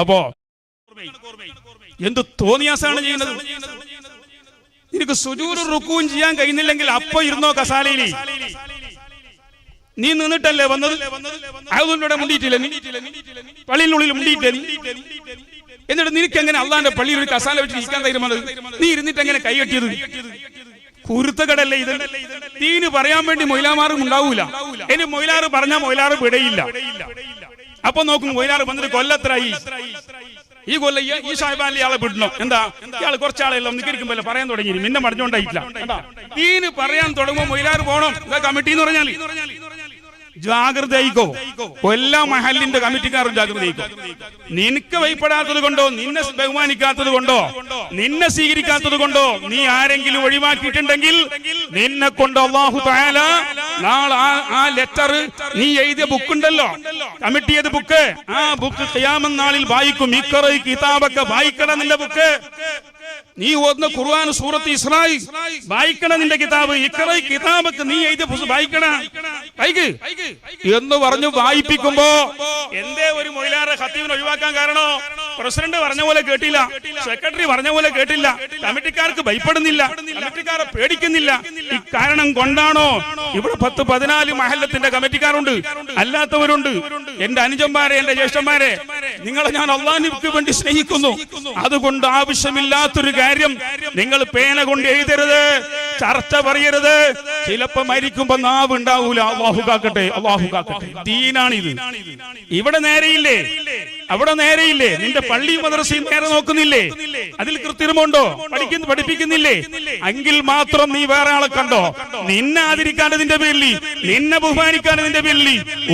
അപ്പോ എന്ത് തോന്നിയാസാണ് ചെയ്യുന്നത്? നിനക്ക് സുജൂറ് റുക്കുവും ചെയ്യാൻ കഴിയുന്നില്ലെങ്കിൽ അപ്പൊ ഇരുന്നോ കസാലയിൽ നീ നിന്നിട്ടല്ലേ വന്നത്? അതുകൊണ്ടിവിടെ മുണ്ടിയിട്ടില്ല നീ? പള്ളിയിനുള്ളിൽ മുണ്ടിയിട്ടില്ല എന്നിട്ട് നിനക്ക് എങ്ങനെ അള്ളാന്റെ പള്ളിയിൽ ഒരു കസാല വെച്ച് നിൽക്കാൻ തീരുമാനം നീ ഇരുന്നിട്ട് എങ്ങനെ കൈകെട്ടിയത് കുരുത്തകടല്ലേ ഇത്? തീന് പറയാൻ വേണ്ടി മൊയിലാമാറും ഉണ്ടാവൂല. ഇനി മൊയിലാറ് പറഞ്ഞാൽ മൊയിലാറ് വിടയില്ല. അപ്പൊ നോക്കും മൊയിലാറ് വന്നിട്ട് കൊല്ലത്രായി. ഈ കൊല്ല ഈ- സാഹിബാലി ആളെ വിടണം. എന്താ? ഇയാൾ കുറച്ചാളെല്ലാം നിൽക്കുമ്പോൾ പറയാൻ തുടങ്ങി മിന്നെ മടഞ്ഞോണ്ടായിട്ടില്ല. തീന് പറയാൻ തുടങ്ങുമ്പോ മൊയിലാർ ഇതാ കമ്മിറ്റി എന്ന് പറഞ്ഞാൽ ജാഗ്രതയിക്കോ എല്ലാ മഹലിന്റെ കമ്മിറ്റിക്കാരും ജാഗ്രതയിക്കോ നിനക്ക് ഭയപ്പെടാത്തത് കൊണ്ടോ? നിന്നെ ബഹുമാനിക്കാത്തത് കൊണ്ടോ? നിന്നെ സ്വീകരിക്കാത്തത് കൊണ്ടോ? നീ ആരെങ്കിലും ഒഴിവാക്കിയിട്ടുണ്ടെങ്കിൽ നിന്നെ കൊണ്ട് അള്ളാഹു താല നാളെ ആ ലെറ്റർ നീ എഴുതിയ ബുക്ക് ഉണ്ടല്ലോ. കമ്മിറ്റി ചെയ്ത ബുക്ക് ആ ബുക്ക് ചെയ്യാമെന്നാളിൽ നാളിൽ വായിക്കും. ഇക്കറ കിതാബൊക്കെ വായിക്കണം നിന്റെ ബുക്ക് നീ ഓതുന്ന ഖുർആൻ സൂറത്ത് ഇസ്രായി വായിക്കണം നിന്റെ കിതാബ്. ഇക്കറ കിതാബൊക്കെ നീ പുസ്തകം വായിക്കണ. വായിക്ക്. എന്ന് പറഞ്ഞു വായിപ്പിക്കുമ്പോ എന്തേ ഒരു മൊയിലാറെ ഹത്തീവിനെ ഒഴിവാക്കാൻ കാരണോ? പ്രസിഡന്റ് പറഞ്ഞ പോലെ കേട്ടില്ല. സെക്രട്ടറി പറഞ്ഞ പോലെ കേട്ടില്ല. കമ്മിറ്റിക്കാർക്ക് ഭയപ്പെടുന്നില്ല. കമ്മിറ്റിക്കാരെ പേടിക്കുന്നില്ല. ഈ കാരണം കൊണ്ടാണോ? ഇവിടെ പത്ത് പതിനാല് മഹല്ലത്തിന്റെ കമ്മിറ്റിക്കാരുണ്ട്. അല്ലാത്തവരുണ്ട്. എന്റെ അനുജന്മാരെ എന്റെ ജ്യേഷ്ഠന്മാരെ നിങ്ങളെ ഞാൻ അള്ളാഹിക്ക് വേണ്ടി സ്നേഹിക്കുന്നു. അതുകൊണ്ട് ആവശ്യമില്ലാത്തൊരു കാര്യം നിങ്ങൾ പേന കൊണ്ട് എഴുതരുത് ചർച്ച പറയരുത്. ചിലപ്പോ മരിക്കുമ്പോ നാവ് ഉണ്ടാവൂല. അള്ളാഹു കാക്കട്ടെ അള്ളാഹു കാക്കട്ടെ. ദീനാണിത്. ഇവിടെ നേരെയില്ലേ? അവിടെ നേരെയില്ലേ? നിന്റെ പള്ളി മദ്രസയും നേരെ നോക്കുന്നില്ലേ? അതിൽ കൃത്യമുണ്ടോ പഠിക്കുന്നു പഠിപ്പിക്കുന്നില്ലേ? എങ്കിൽ മാത്രം നീ വേറെ ആളെ കണ്ടോ? നിന്നെ ആദരിക്കാണ്ടതിന്റെ പേരിൽ നിന്നെ ബഹുമാനിക്കാണ്ടതിന്റെ പേരിൽ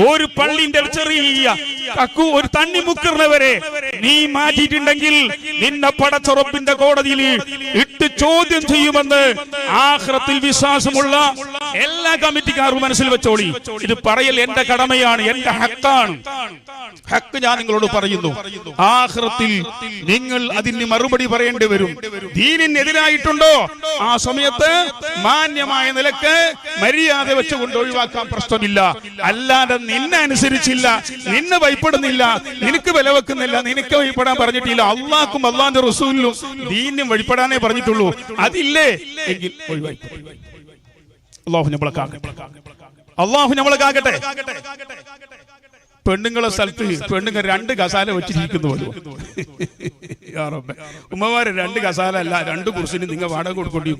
ഒരു പള്ളിന്റെ ചെറിയ കക്കു ഒരു തണ്ണി മുക്കറിനവരെ നീ മാറ്റിയിട്ടുണ്ടെങ്കിൽ നിന്നെ പടച്ചുറപ്പിന്റെ കോടതിയിൽ ഇട്ട് ചോദ്യം ചെയ്യുമെന്ന് ആഹ്റത്തിൽ വിശ്വാസമുള്ള എല്ലാ കമ്മിറ്റിക്കാരും മനസ്സിൽ വെച്ചോളി. ഇത് പറയൽ എന്റെ കടമയാണ് എന്റെ ഹക്കാണ്. ഹക്ക് ഞാൻ നിങ്ങളോട് പറയുന്നു. ആഹ്റത്തിൽ നിങ്ങൾ അതിന് മറുപടി പറയേണ്ടി വരും. ദീനിനെതിരായിട്ടുണ്ടോ? ആ സമയത്ത് മാന്യമായ നിലയ്ക്ക് മര്യാദ വെച്ചുകൊണ്ട് ഒഴിവാക്കാൻ പ്രശ്നമില്ല. അല്ലാതെ നിന്നെ അനുസരിച്ചില്ല നിന്നെ ഭയപ്പെടുന്നില്ല നിനക്ക് വില വെക്കുന്നില്ല നിനക്ക് ഭയപ്പെടാൻ പറഞ്ഞിട്ടില്ല. അള്ളാഹ്ക്കും അള്ളാന്റെ റസൂലിനും ദീനും വഴിപ്പെടാനേ പറഞ്ഞിട്ടുള്ളൂ. അതില്ലേ? എങ്കിൽ ഒഴിവായി. അള്ളാഹു നമ്മളെ കാക്കട്ടെ. അള്ളാഹു നമ്മളെ കാക്കട്ടെ. പെണ്ണുങ്ങളെ സ്ഥലത്ത് പെണ്ണുങ്ങൾ രണ്ട് കസാല വെച്ചിരിക്കുന്നു പോലും. ഉമ്മമാര് രണ്ട് കസാല അല്ല രണ്ട് കുറിച്ചിന് നിങ്ങൾ വാടക കൊടുക്കേണ്ടി